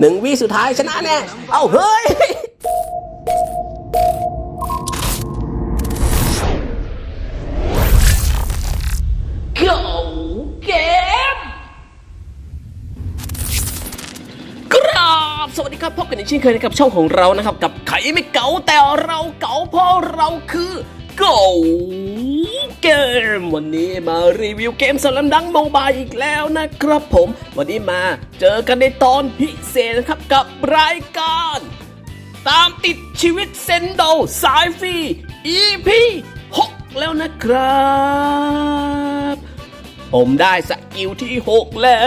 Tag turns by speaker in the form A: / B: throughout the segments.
A: หนึ่งวิสุดท้ายชนะแน่ เอ้าเฮ้ย Go Game กราบสวัสดีครับพบกันอีกเช่นเคยนะครับช่องของเรานะครับ กับไข่ไม่เก๋าแต่เราเก๋าเพราะเราคือ เก๋าเกมวันนี้มารีวิวเกมสลัมดังโมบายอีกแล้วนะครับผม วันนี้มาเจอกันในตอนพิเศษนะครับกับรายการ ตามติดชีวิตเซนโดสายฟรี EP 6 แล้วนะครับ ผมได้สกิลที่ 6 แล้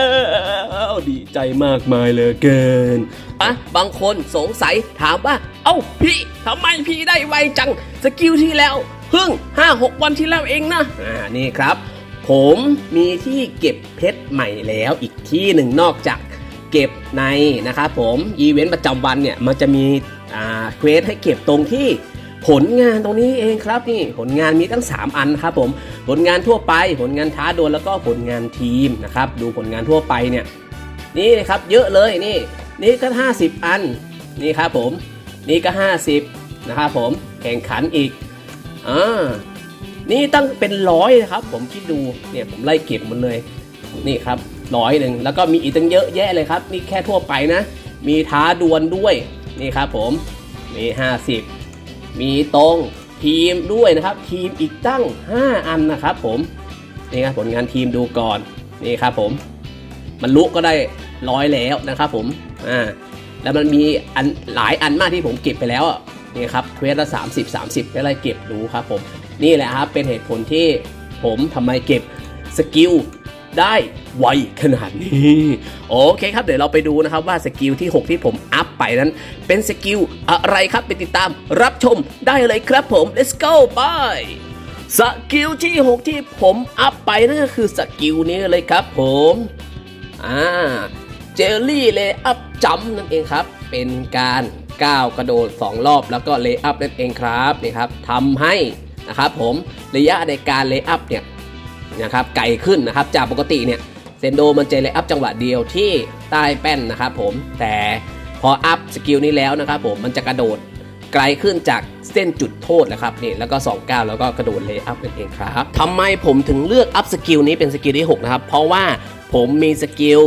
A: ว ดีใจมากมายเหลยเกินอะบางคนสงสัยถามว่า เอ้าพี่ทำไมพี่ได้ไวจัง สกิลที่แล้ว เพิ่ง 5-6 วันที่แล้วเองนะอ่านี่ครับ ผมมีที่เก็บเพชรใหม่แล้วอีกที่หนึ่งนอกจากเก็บในนะครับผมอีเวนต์ประจำวันเนี่ยมันจะมีอ่าเควสให้เก็บตรงที่ผลงานตรงนี้เองครับนี่ผลงานมีตั้ง 3 อันครับผมผลงานทั่วไป ผลงานท้าดวลแล้วก็ผลงานทีมนะครับดูผลงานทั่วไปเนี่ยนี่นะครับเยอะเลยนี่นี่ก็ 50 อันนี่ครับผมนี่ก็ 50นะครับผมแข่งขันอีก อ่านี่ตั้งเป็นร้อยนะครับ ผมคิดดูเนี่ยผมไล่เก็บหมันเลยนี่ครับร้อยหนึ่งแล้วก็มีอีกตั้งเยอะแยะเลยครับ นี่แค่ทั่วไปนะ มีท้าดวลด้วยนี่ครับผมมี50 มีตรงทีมด้วยนะครับ ทีมอีกตั้ง 5 อันนะครับ ผมนี่ครับผลงานทีมดูก่อนนี่ครับผมมันลุก็ได้ร้อยแล้วนะครับผมอ่าแล้วมันมีอันหลายอันมากที่ผมเก็บไปแล้ว นี่ครับเควสละ 30 30ได้ไล่เก็บดูครับผม นี่แหละครับเป็นเหตุผลที่ผมทำไมเก็บสกิลได้ไวขนาดนี้ โอเคครับ เดี๋ยวเราไปดูนะครับว่าสกิลที่ 6 ที่ผมอัพไปนั้น เป็นสกิลอะไรครับไปติดตามรับชมได้เลยครับผม let's go ไปสกิลที่ 6 ที่ผมอัพไปนั่นก็คือสกิลนี้เลยครับผม อ่า เจลลี่เลยอัพจัมนั่นเองครับ เป็นการก้าวกระโดด 2 รอบแล้วก็เลย์อัพนั่นเองครับนี่ครับทำให้นะครับผมระยะในการเลย์อัพเนี่ยนะครับไกลขึ้นนะครับจากปกติเนี่ยเซนโดมันจะเลย์อัพจังหวะเดียวที่ใต้แป้นนะครับผมแต่พออัพสกิลนี้แล้วนะครับผมมันจะกระโดดไกลขึ้นจากเส้นจุดโทษนะครับนี่แล้วก็2ก้าวแล้วก็กระโดดเลย์อัพนั่นเองครับทำไมผมถึงเลือกอัพสกิลนี้เป็นสกิลที่ 6 นะครับ เพราะว่าผมมีสกิล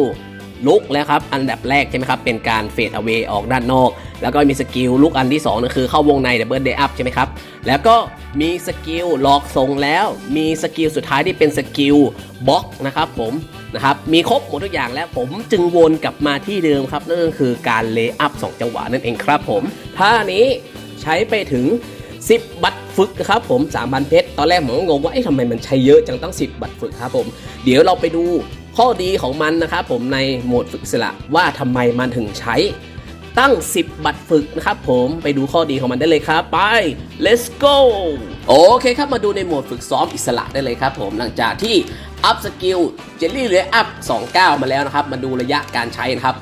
A: ลุกแล้วครับ อันดับแรกใช่ไหมครับ เป็นการเฟดเอา a y ออกด้านนอก แล้วก็มีสกิลลุกอันที่2นั่นคือเข้าวงในดับเบิลเดย์อัพใช่ไหมครับ แล้วก็มีสกิลหลอกทรงแล้ว มีสกิลสุดท้ายที่เป็นสกิลบล็อกนะครับผมนะครับ มีครบหมดทุกอย่างแล้วผมจึงวนกลับมาที่เดิมครับนั่นก็คือการเลย์อัพ2จังหวะนั่นเองครับผมท่านี้ใช้ไปถึง 10 บัตรฝึกนะครับผม3,000เพชรตอนแรกผมก็งงว่าเอ๊ะทำไมมันใช้เยอะจังตั้ง 10 บัตรฝึกครับผม เดี๋ยวเราไปดู ข้อดีของมันนะครับผมในโหมดฝึกอิสระว่าทำไมมันถึงใช้ตั้ง 10 บัตรฝึกนะครับผมไปดูข้อดีของมันได้เลยครับ ไป let's go โอเคครับมาดูในโหมดฝึกซ้อมอิสระได้เลยครับผมหลังจากที่อัพสกิลเจลลี่เหลืออัพ29 มาแล้วนะครับ มาดูระยะการใช้นะครับ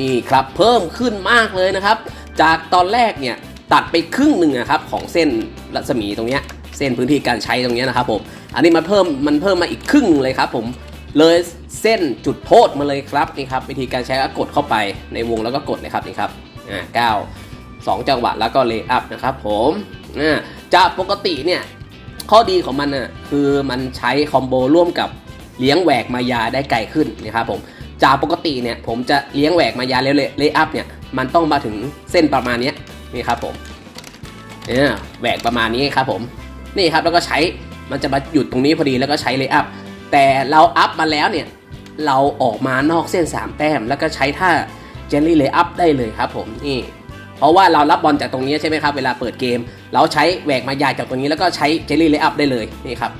A: นี่ครับเพิ่มขึ้นมากเลยนะครับ จากตอนแรกเนี่ย ตัดไปครึ่งหนึ่งนะครับ ของเส้นรัศมีตรงเนี้ยเส้นพื้นที่การใช้ตรงเนี้ยนะครับผม อันนี้มันเพิ่มมันเพิ่มมาอีกครึ่งเลยครับผม เลยเส้นจุดโทษมาเลยครับนี่ครับวิธีการใช้ก็กดเข้าไปในวงแล้วก็กดเลยครับนี่ครับอ่าเก้าสองจังหวะแล้วก็เลย์อัพนะครับผมอ่าจากปกติเนี่ยข้อดีของมันน่ะคือมันใช้คอมโบร่วมกับเลี้ยงแหวกมายาได้ไกลขึ้นนะครับผมจากปกติเนี่ยผมจะเลี้ยงแหวกมายาแล้วเลย์อัพเนี่ยมันต้องมาถึงเส้นประมาณนี้นี่ครับผมเนี่ยแหวกประมาณนี้ครับผมนี่ครับแล้วก็ใช้มันจะมาหยุดตรงนี้พอดีแล้วก็ใช้เลยอัพ แต่เราอัพมาแล้วเนี่ย เราออกมานอกเส้น 3 แต้ม แล้วก็ใช้ท่าเจลลี่เลยอัพได้เลยครับผมนี่เพราะว่าเรารับบอลจากตรงนี้ใช่ไหมครับ เวลาเปิดเกม เราใช้แหวกมายาจากตรงนี้แล้วก็ใช้เจลลี่เลยอัพได้เลยนี่ครับ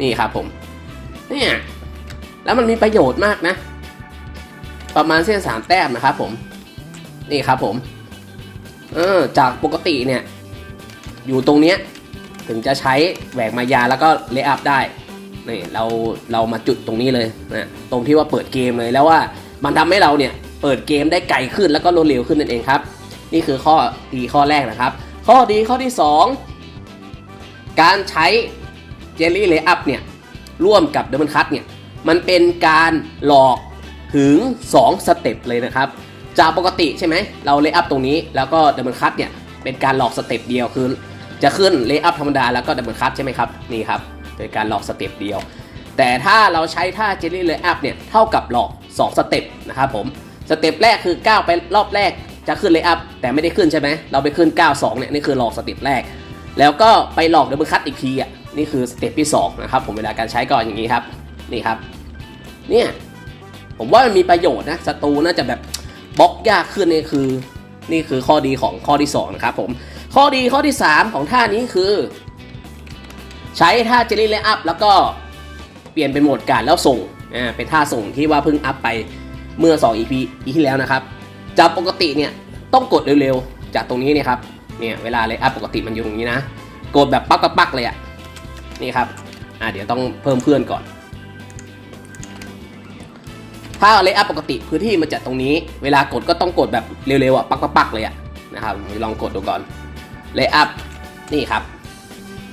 A: นี่ครับผมเนี่ยแล้วมันมีประโยชน์มากนะ ประมาณเส้น 3 แต้มนะครับผมนี่ครับผมเออจากปกติเนี่ย อยู่ตรงเนี้ยถึงจะใช้แหวกมายาแล้วก็เลย์อัพได้ นี่เราเรามาจุดตรงนี้เลยนะตรงที่ว่าเปิดเกมเลยแล้วว่ามันทำให้เราเนี่ยเปิดเกมได้ไกลขึ้นแล้วก็รวดเร็วขึ้นนั่นเองครับ นี่คือข้อดีข้อแรกนะครับ ข้อดีข้อที่ 2 การใช้เจลลี่เลย์อัพเนี่ยร่วมกับเดมอนคัตเนี่ยมันเป็นการหลอกถึง 2 สเต็ปเลยนะครับ จากปกติใช่ไหมเราเลย์อัพตรงนี้แล้วก็เดับเบิลคัตเนี่ยเป็นการหลอกสเต็ปเดียวคือจะขึ้นเลย์อัพธรรมดาแล้วก็ดับเบิลคัตใช่ไหมครับ นี่ครับ เป็นการหลอกสเต็ปเดียว แต่ถ้าเราใช้ท่าเจลลี่เลยอัพเนี่ยเท่ากับหลอก 2 สเต็ปนะครับผมสเต็ปแรกคือก้าวไปรอบแรกจะขึ้นเลยอัพแต่ไม่ได้ขึ้นใช่ไหมเราไปขึ้น 92เนี่ยนี่คือหลอกสเต็ปแรก แล้วก็ไปหลอกดับเบิลคัตอีกทีอะนี่คือสเต็ปที่สองนะครับผมเวลาการใช้ก็อย่างนี้ครับนี่ครับเนี่ยผมว่ามันมีประโยชน์นะศัตรูน่าจะแบบบล็อกยากขึ้นนี่คือ นี่คือข้อดีของข้อที่สองนะครับผมข้อดีข้อที่สามของท่านี้คือ ใช้ท่าเจลลี่เลอัพแล้วก็เปลี่ยนเป็นโหมดการแล้วส่งอ่าเป็นท่าส่งที่ว่าเพิ่งอัพไปเมื่อ 2 EP ที่แล้วนะครับจากปกติเนี่ยต้องกดเร็วๆ จากตรงนี้เนี่ยครับเนี่ยเวลาเลอัพปกติมันอยู่ตรงนี้นะ กดแบบปักปักปักเลยอะนี่ครับอ่าเดี๋ยวต้องเพิ่มเพื่อนก่อน ถ้าเลอัพปกติพื้นที่มันจะตรงนี้ เวลากดก็ต้องกดแบบเร็วๆอะปักปักปักเลยอะนะครับลองกดดูก่อนเลอัพนี่ครับ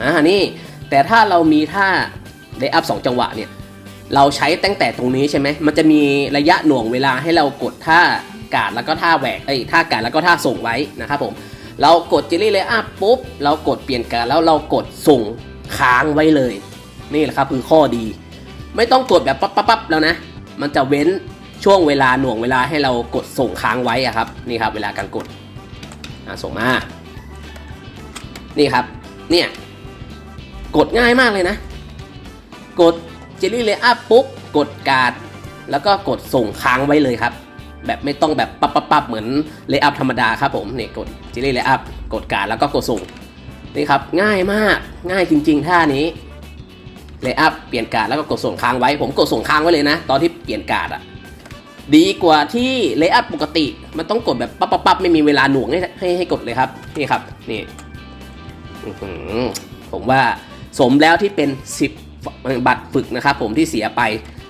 A: อ่านี่ แต่ถ้าเรามีท่าเลอัพสองจังหวะเนี่ยเราใช้ตั้งแต่ตรงนี้ใช่ไหมมันจะมีระยะหน่วงเวลาให้เรากดท่ากาดแล้วก็ท่าแหวกเอ้ท่ากาดแล้วก็ท่าส่งไว้นะครับผมเรากดเจลลี่เลยอัพปุ๊บเรากดเปลี่ยนการแล้วเรากดส่งค้างไว้เลย นี่แหละครับคือข้อดี ไม่ต้องกดแบบปั๊บปั๊บแล้วนะ มันจะเว้นช่วงเวลาหน่วงเวลาให้เรากดส่งค้างไว้อะครับนี่ครับเวลาการกดส่งมา นี่ครับเนี่ย กดง่ายมากเลยนะ กดเจลลี่เลอัพปุ๊บกดการ์ดแล้วก็กดส่งค้างไว้เลยครับ แบบไม่ต้องแบบปั๊บปั๊บเหมือนเลอัพธรรมดาครับผมนี่กดเจลลี่เลอัพกดการ์ดแล้วก็กดส่งนี่ครับง่ายมากง่ายจริง ๆ ท่านี้เลอัพเปลี่ยนการ์ดแล้วก็กดส่งค้างไว้ ผมกดส่งค้างไว้เลยนะ ตอนที่เปลี่ยนการ์ดอะดีกว่าที่เลอัพปกติ มันต้องกดแบบปั๊บปั๊บไม่มีเวลาหน่วงให้ให้ให้กดเลยครับนี่ครับนี่ผมว่า สมแล้วที่เป็น 10 บัตรฝึกนะครับ ผมที่เสียไป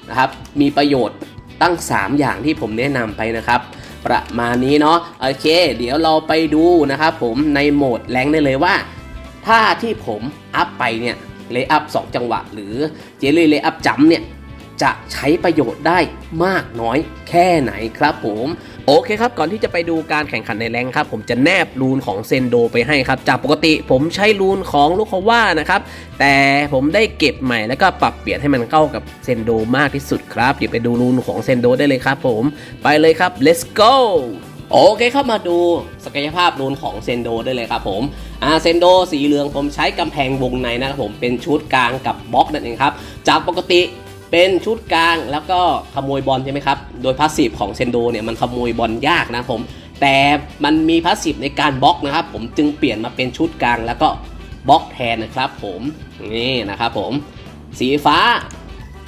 A: นะครับ มีประโยชน์ตั้ง 3 อย่างที่ผมแนะนำไปนะครับ ประมาณนี้เนาะโอเค เดี๋ยวเราไปดูนะครับผมในโหมดแรงได้เลยว่าถ้าที่ผมอัพไปเนี่ยเลอัพ2จังหวะ หรือเจลลี่เลอัพจัมเนี่ย จะใช้ประโยชน์ได้มากน้อยแค่ไหนครับผมโอเคครับ ก่อนที่จะไปดูการแข่งขันในแรงครับ ผมจะแนบรูนของเซนโดไปให้ครับ จากปกติผมใช้รูนของลูกคาว่านะครับ แต่ผมได้เก็บใหม่แล้วก็ปรับเปลี่ยนให้มันเข้ากับเซนโดมากที่สุดครับ เดี๋ยวไปดูรูนของเซนโดได้เลยครับผมไปเลยครับ let's go โอเคครับมาดูศักยภาพรูนของเซนโดได้เลยครับผมอ่าเซนโดสีเหลืองผมใช้กำแพงวงในนะครับผมเป็นชุดกลางกับบล็อกนั่นเองครับ จากปกติ เป็นชุดกลางแล้วก็ขโมยบอลใช่ไหมครับ โดยพาสซีฟของเซนโดเนี่ยมันขโมยบอลยากนะผม แต่มันมีพาสซีฟในการบล็อกนะครับ ผมจึงเปลี่ยนมาเป็นชุดกลางแล้วก็บล็อกแทนนะครับผมนี่นะครับผมสีฟ้า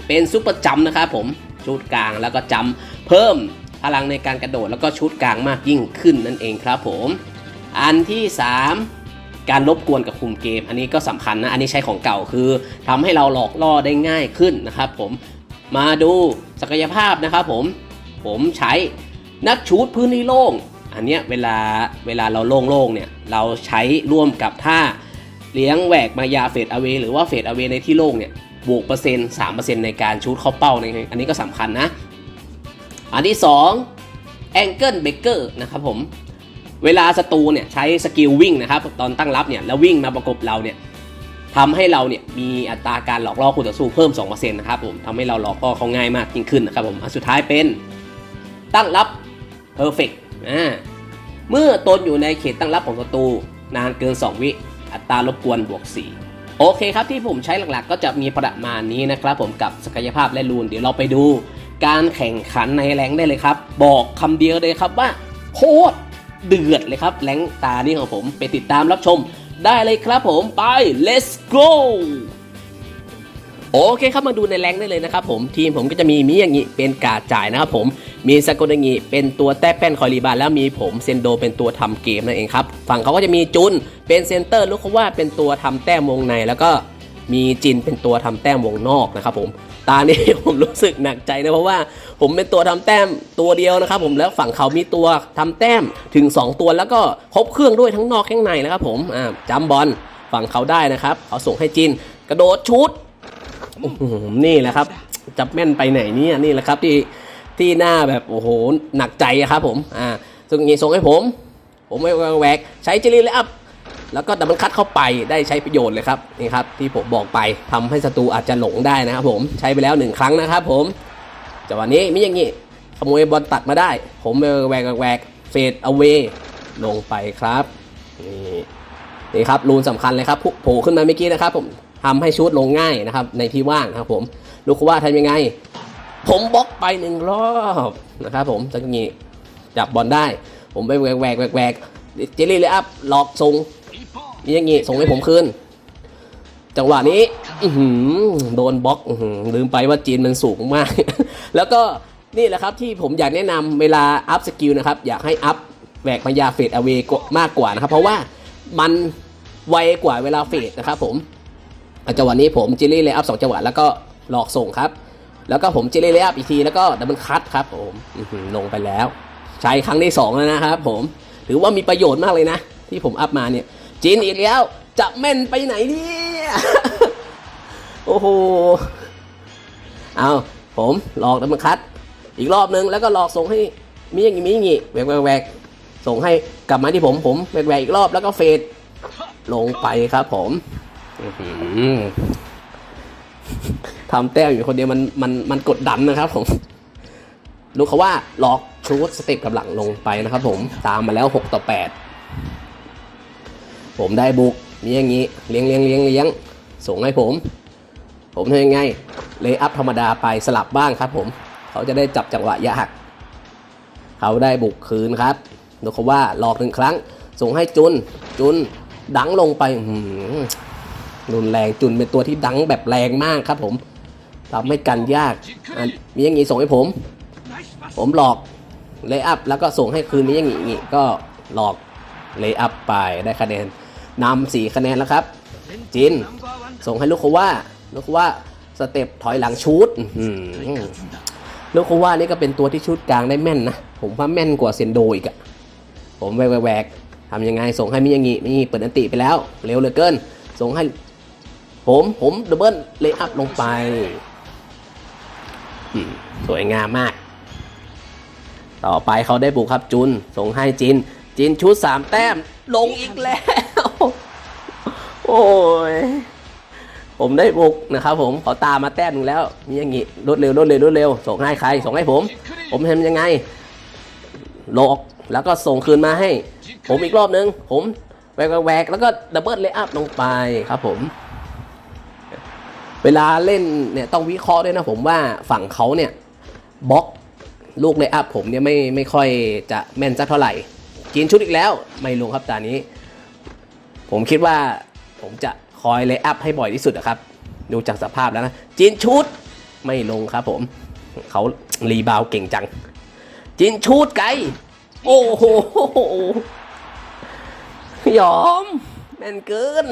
A: เป็นซุปเปอร์จัมนะครับผมชุดกลางแล้วก็จัมเพิ่มพลังในการกระโดดแล้วก็ชุดกลางมากยิ่งขึ้นนั่นเองครับผม อันที่ 3 การรบกวนกับคุมเกม อันนี้ก็สำคัญนะอันนี้ใช้ของเก่าคือทำให้เราหลอกล่อได้ง่ายขึ้นนะครับผมมาดูศักยภาพนะครับผมผมใช้นักชูดพื้นที่โล่งอันเนี้ยเวลาเวลาเราโล่งๆเนี่ยเราใช้ร่วมกับท่าเลี้ยงแหวกมายาเฟดอเวหรือว่าเฟดอเวในที่โล่งเนี่ยบวกเปอร์เซ็นต์สามเปอร์เซ็นต์ในการชูดเข้าเป้าในอันนี้ก็สำคัญนะ อันที่2 Angle Breaker นะครับผม เวลาศัตรูเนี่ยใช้สกิลวิ่งนะครับตอนตั้งรับเนี่ยแล้ววิ่งมาประกบเราเนี่ยทำให้เราเนี่ยมีอัตราการหลอกล่อคู่ต่อสู้เพิ่ม2%นะครับผมทำให้เราหลอกล่อเขาง่ายมากยิ่งขึ้นนะครับผมสุดท้ายเป็นตั้งรับ Perfect อ่าเมื่อตนอยู่ในเขตตั้งรับของศัตรูนานเกิน 2 วิอัตรารบกวนบวก 4 โอเคครับที่ผมใช้หลักๆ ก็จะมีประมาณนี้นะครับผมกับศักยภาพและรูน เดี๋ยวเราไปดู การแข่งขันในแรงได้เลยครับ บอกคำเดียวเลยครับว่าโคตร เดือดเลยครับแรงตานี้ของผมไปติดตามรับชม ได้เลยครับผมไป let's go โอเคครับมาดูในแรงได้เลยนะครับผมทีมผมก็จะมีมิยางิเป็นการจ่ายนะครับผมมีซาโกดางิเป็นตัวแต้แป้นคอยรีบาร์แล้วมีผมเซนโดเป็นตัวทำเกมนั่นเองครับฝั่งเขาก็จะมีจุนเป็นเซนเตอร์ลูกเขาว่าเป็นตัวทำแต้มวงในแล้วก็ มีจินเป็นตัวทำแต้มวงนอกนะครับผม ตานี้ผมรู้สึกหนักใจนะเพราะว่าผมเป็นตัวทำแต้มตัวเดียวนะครับ ผมแล้วฝั่งเขามีตัวทำแต้มถึง 2 ตัวแล้วก็ครบเครื่องด้วยทั้งนอกทั้งในนะครับผมอ่าจัมบอลฝั่งเขาได้นะครับเขาส่งให้จินกระโดดชุดนี่แหละครับจับแม่นไปไหนเนี่ยนี่แหละครับที่ที่หน้าแบบโอ้โหหนักใจอะครับผมอ่าซึ่งงี้ส่งให้ผม ผมแหวกแหวกใช้เจลลี่เลยอัพ แล้วก็ดับเบิลคัตเข้าไปได้ใช้ประโยชน์เลยครับนี่ครับที่ผมบอกไปทำให้ศัตรูอาจจะหลงได้นะครับผมใช้ไปแล้วหนึ่งครั้งนะครับผมจังหวะนี้มิอย่างงี้ขโมยบอลตัดมาได้ ผมแหวกแหวกแหวกเฟดเอาเวลงไปครับนี่นี่ครับรูนสำคัญเลยครับโผล่ขึ้นมาเมื่อกี้นะครับผมทำให้ชูดลงง่ายนะครับในที่ว่างนะครับผมลูกว่าทำยังไง ผมบล็อกไปหนึ่งรอบนะครับผมจังงี้จับบอลได้ ผมไปแหวกแหวกแหวกเจลลี่เลยอัพหลอกส่ง นี่อย่างงี้ส่งให้ผมคืน จังหวะนี้อืโดนบล็อกลืมไปว่าจีนมันสูงมาก แล้วก็นี่แหละครับที่ผมอยากแนะนำเวลาอัพสกิลนะครับ อยากให้อัพแหวกปัญญาเฟดอเวมากกว่านะครับ เพราะว่ามันไวกว่าเวลาเฟดนะครับผมจังหวะนี้ผมเจลลี่เลยอัพสองจังหวะแล้วก็หลอกส่งครับ แล้วก็ผมเจลลี่เลยอัพอีกทีแล้วก็ดับเบิลคัตครับผมลงไปแล้ว ใช้ครั้งที่สองแล้วนะครับผมถือว่ามีประโยชน์มากเลยนะ ที่ผมอัพมาเนี่ย จีนอีกแล้ว จะแม่นไปไหนเนี่ยโอ้โหเอาผมหลอกดับเบิลคัตอีกรอบนึงแล้วก็หลอกส่งให้มีอย่างงี้มีอย่างงี้แหวกแหวกแวกส่งให้กลับมาที่ผมผมแหวกแหวกอีกรอบแล้วก็เฟดลงไปครับ ผมทำแต้มอยู่คนเดียวมันมันมันกดดันนะครับ ผมรู้เขาว่าล็อกชูดสเต็ปกับหลังลงไปนะครับ ผมตามมาแล้ว 6 ต่อ 8 ผมได้บุกมีอย่างนี้เลี้ยงเลี้ยงเลี้ยงเลี้ยงส่งให้ผม ผมทำยังไงเลย์อัพธรรมดาไปสลับบ้างครับ ผมเขาจะได้จับจังหวะยะหักเขาได้บุกคืนครับดูเขาว่าหลอกหนึ่งครั้ง ส่งให้จุนจุนดังลงไปหือรุนแรงจุนเป็นตัวที่ดังแบบแรงมากครับ ผมทำให้กันยากมีอย่างนี้ส่งให้ผม ผมหลอกเลย์อัพแล้วก็ส่งให้คืนนี้อย่างงี้ก็หลอกเลย์อัพไปได้คะแนน นำสี่คะแนนแล้วครับ จิน ส่งให้ลูกโคว่าลูกโคว่าสเต็ปถอยหลังชูดลูกโคว่านี่ก็เป็นตัวที่ชูดกลางได้แม่นนะ ผมว่าแม่นกว่าเซนโดอีกอะผมแหวกแหวกทำยังไงส่งให้มิยางินี่เปิดอันติไปแล้ว เร็วเหลือเกิน ส่งให้ ผมผมดับเบิลเลย์อัพลงไปสวยงามมาก ต่อไปเขาได้บุกครับจุน ส่งให้จิน จินชุดสามแต้มลงอีกแล้ว โอ้ย ผมได้บุกนะครับผมขาตามมาแต้มหนึ่งแล้วมีอย่างงี้รวดเร็วรวดเร็วรวดเร็ว ส่งให้ใคร ส่งให้ผม ผมทำยังไงโลอกแล้วก็ส่งคืนมาให้ ผมอีกรอบนึง ผมแหวกแหวกแล้วก็ดับเบิลเลย์อัพลงไปครับผม เวลาเล่นเนี่ยต้องวิเคราะห์ด้วยนะผมว่าฝั่งเขาเนี่ยบล็อกลูกเลย์อัพผมเนี่ยไม่ไม่ค่อยจะแม่นสักเท่าไหร่ กินชุดอีกแล้วไม่ลงครับตานี้ ผมคิดว่า ผมจะคอยเลย์อัพให้บ่อยที่สุดนะครับ ดูจากสภาพแล้วนะจีนชุดไม่ลงครับผมเขารีบาวเก่งจังจีนชุดไกโอ้โหยอมแม่นเกิน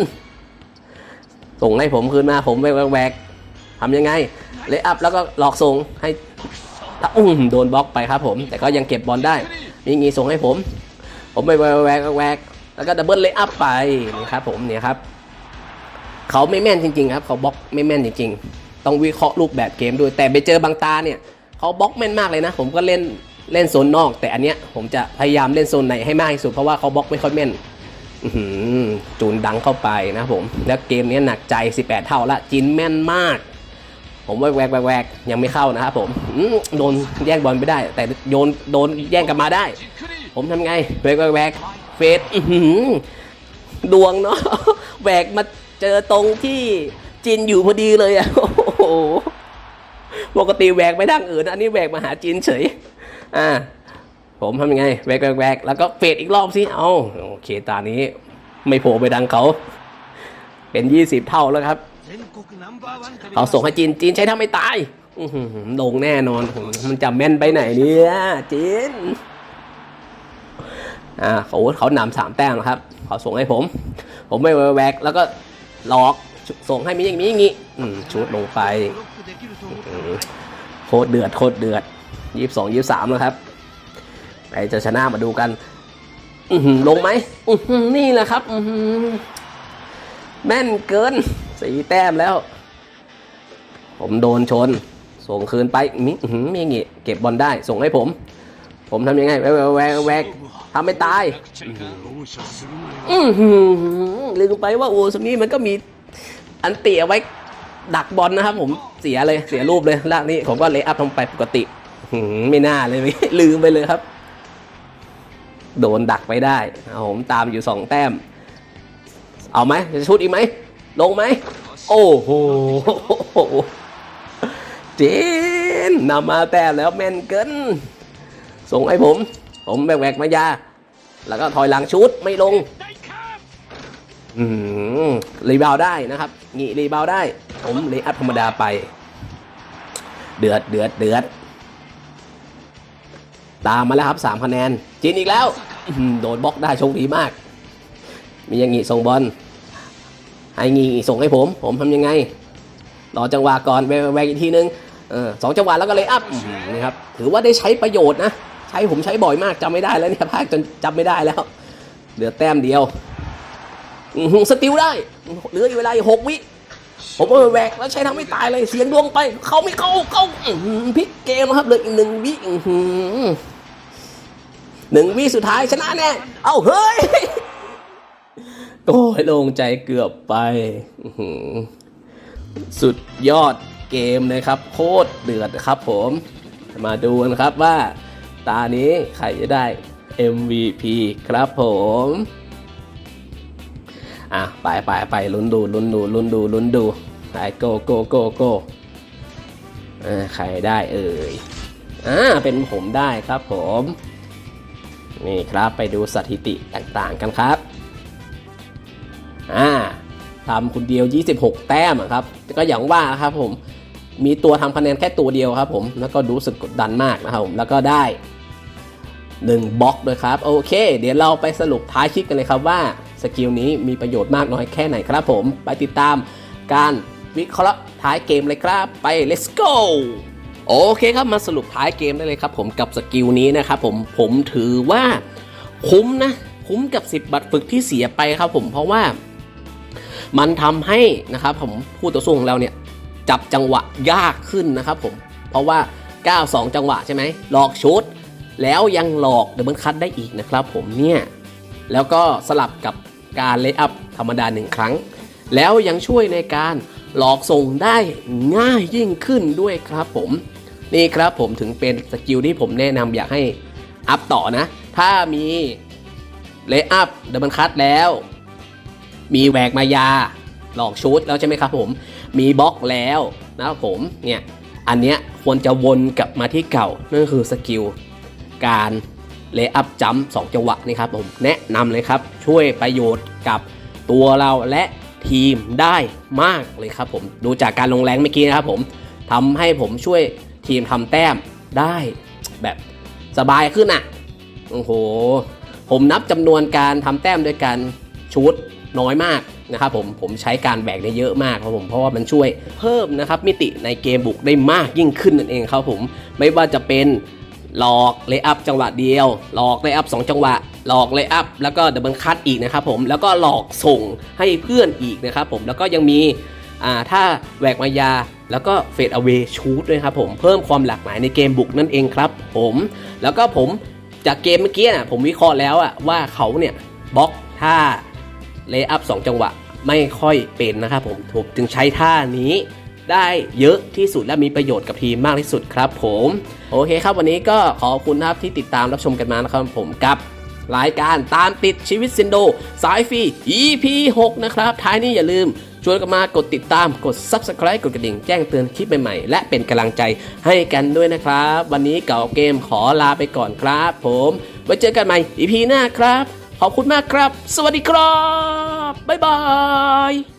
A: ส่งให้ผมคืนมาผมแวกแวกๆทำยังไง เลย์อัพแล้วก็หลอกส่งให้อุ้มโดนบล็อกไปครับผม แต่ก็ยังเก็บบอลได้ มีงี้ส่งให้ผม ผมไปแวกแวกแวกแล้วก็ดับเบิลเลย์อัพไปนี่ครับผมเนี่ยครับ เขาไม่แม่นจริงๆครับเขาบล็อกไม่แม่นจริงๆ ต้องวิเคราะห์รูปแบบเกมด้วยแต่ไปเจอบางตาเนี่ยเขาบล็อกแม่นมากเลยนะ ผมก็เล่นเล่นโซนนอก แต่อันเนี้ยผมจะพยายามเล่นโซนในให้มากที่สุดเพราะว่าเขาบล็อกไม่ค่อยแม่นจูนดังเข้าไปนะผม แล้วเกมนี้หนักใจ 18 เท่าละจินแม่นมาก ผมแวกแวกแวกแวกยังไม่เข้านะครับผมโดนแย่งบอลไม่ได้ แต่โยนโดนแย่งกลับมาได้ ผมทำไงแวกแวกแวกเฟสอื้อหือดวงเนาะแหวกมา เจอตรงที่จินอยู่พอดีเลยอะโอ้โหปกติแหวกไปทางอื่น อันนี้แหวกมาหาจินเฉย อ่า ผมทำยังไงแหวกแวกแวกแล้วก็เฟดอีกรอบสิเอาโอเคตานี้ไม่โผล่ไปดังเขา เป็น20เท่าแล้วครับเขาส่งให้จีนจีนใช้ทำไม่ตายอลงแน่นอนมันจะแม่นไปไหนเนี่ยจีนอ่าเขาเขานำสามแต้มนะครับเขาส่งให้ผม ผมไม่แวกแล้วก็ หลอกส่งให้มีอย่างนี้อย่างนี้อืมชุดลงไปอืมโคตรเดือดโคตรเดือดยี่สิบสองยี่สามแล้วครับใครจะชนะมาดูกันอือหือลงไหมอือหือนี่แหละครับอือหือแม่นเกินสีแต้มแล้ว ผมโดนชน ส่งคืนไปมิอื้อหือมีอย่างงี้เก็บบอลได้ส่งให้ผม ผมทำยังไงแวกแวกแวกแวกทำไม่ตาย อือหือลืมไปว่าโอ้สนี้มันก็มีอันเตียไว้ดักบอลนะครับ ผมเสียเลยเสียรูปเลยลากนี้ผมก็เลย์อัพลงไปปกติไม่น่าเลยลืมไปเลยครับ โดนดักไปได้ผมตามอยู่สองแต้ม เอาไหมจะชุดอีกไหมลงไหมโอ้โหเจนนำมาแต้มแล้วแม่นเกิน ส่งให้ผม ผมแบกมายา แล้วก็ถอยหลังชุดไม่ลงอืมรีบาวได้นะครับงี้รีบาวได้ ผมเลยอัพธรรมดาไป เดือดเดือดเดือด ตามมาแล้วครับสามคะแนนจีนอีกแล้วโดนบล็อกได้โชคดีมาก มียังงี้ส่งบอลให้งี้ส่งให้ผม ผมทำยังไงรอจังหวะก่อนแวกแวกอีกทีนึงเออสองจังหวะแล้วก็เลยอัพนี่ครับ ถือว่าได้ใช้ประโยชน์นะ ใช้ผมใช้บ่อยมากจำไม่ได้แล้วเนี่ยภาคจนจำไม่ได้แล้ว เหลือแต้มเดียวสติลได้เหลืออยู่เวลาอีกหกวิผมเอาไปแหวกแล้วใช้ทั้งไม่ตายเลยเสียงดวงไป เขาไม่เข้าเข้าพลิกเกมครับเหลยอีกหนึ่งวิหนึ่งวิสุดท้ายชนะแน่เอ้าเฮ้ยโอ้ยโลงใจเกือบไปสุดยอดเกมเลยครับ โคตรเดือดครับผม มาดูกันครับว่า ตานี้ใครจะได้ MVP ครับผมอะไปไปไปลุ้นดูลุ้นดูลุ้นดูลุ้นดูไปโกโกโกโกอ่าใครได้เอ่ยอ่าเป็นผมได้ครับผม นี่ครับไปดูสถิติต่างๆกันครับอ่าทำคนเดียว 26 แต้มครับ ก็อย่างว่าครับผม มีตัวทำคะแนนแค่ตัวเดียวครับผมแล้วก็รู้สึกกดดันมากนะครับผมแล้วก็ได้1บล็อกด้วยครับ โอเค เดี๋ยวเราไปสรุปท้ายคลิปกันเลยครับว่าสกิลนี้มีประโยชน์มากน้อยแค่ไหนครับผม ไปติดตามการวิเคราะห์ท้ายเกมเลยครับไป let's go โอเคครับมาสรุปท้ายเกมได้เลยครับผมกับสกิลนี้นะครับผมผมถือว่าคุ้มนะคุ้มกับ 10 บัตรฝึกที่เสียไปครับผมเพราะว่ามันทำให้นะครับผมผู้ต่อสู้ของเราเนี่ย จับจังหวะยากขึ้นนะครับผม เพราะว่า 92 จังหวะใช่ไหมหลอกชุด แล้วยังหลอกเดบิลคัตได้อีกนะครับผมเนี่ยแล้วก็สลับกับการเลย์อัพธรรมดาหนึ่งครั้ง แล้วยังช่วยในการหลอกส่งได้ง่ายยิ่งขึ้นด้วยครับผม นี่ครับผมถึงเป็นสกิลที่ผมแนะนำอยากให้อัพต่อนะ ถ้ามีเลย์อัพเดบเบิลคัตแล้ว มีแหวกมายา หลอกชุดแล้วใช่ไหมครับผม มีบล็อกแล้วนะครับผมเนี่ยอันเนี้ยควรจะวนกลับมาที่เก่า นั่นคือสกิลการเลย์อัพจัมป์สองจังหวะนี่ครับผมแนะนำเลยครับช่วยประโยชน์กับตัวเราและทีมได้มากเลยครับผมดูจากการลงแรงเมื่อกี้นะครับผมทำให้ผมช่วยทีมทำแต้มได้แบบสบายขึ้นอะโอ้โห ผมนับจำนวนการทำแต้มด้วยการชูดน้อยมาก นะครับผมผมใช้การแบกได้เยอะมากครับผมเพราะว่ามันช่วยเพิ่มนะครับมิติในเกมบุกได้มากยิ่งขึ้นนั่นเองครับผมไม่ว่าจะเป็นหลอกเลย์อัพจังหวะเดียว หลอกเลย์อัพสองจังหวะ หลอกเลย์อัพแล้วก็ดับเบิลคัตอีกนะครับผมแล้วก็หลอกส่งให้เพื่อนอีกนะครับผมแล้วก็ยังมีอ่าถ้าแหวกมายาแล้วก็เฟดเอา a y ชูดด้วยครับผมเพิ่มความหลากหลายในเกมบุกนั่นเองครับผมแล้วก็ผมจากเกมเมื่อกี้นะผมวิเคราะห์แล้วอะว่าเขาเนี่ยบล็อกท่า เลย์อัพสองจังหวะไม่ค่อยเป็นนะครับผมผมจึงใช้ท่านี้ได้เยอะที่สุดและมีประโยชน์กับทีมมากที่สุดครับผมโอเคครับวันนี้ก็ขอบคุณครับที่ติดตามรับชมกันมานะครับผมกับรายการตามติดชีวิตซินโด สายฟรี EP 6 นะครับ ท้ายนี้อย่าลืมชวนกันมากดติดตามกด Subscribe กดกระดิ่ง แจ้งเตือนคลิปใหม่ๆ และเป็นกำลังใจให้กันด้วยนะครับ วันนี้เก่าเกมขอลาไปก่อนครับ ผม ไว้เจอกันใหม่ EP หน้าครับ ขอบคุณมากครับ สวัสดีครับ บ๊ายบาย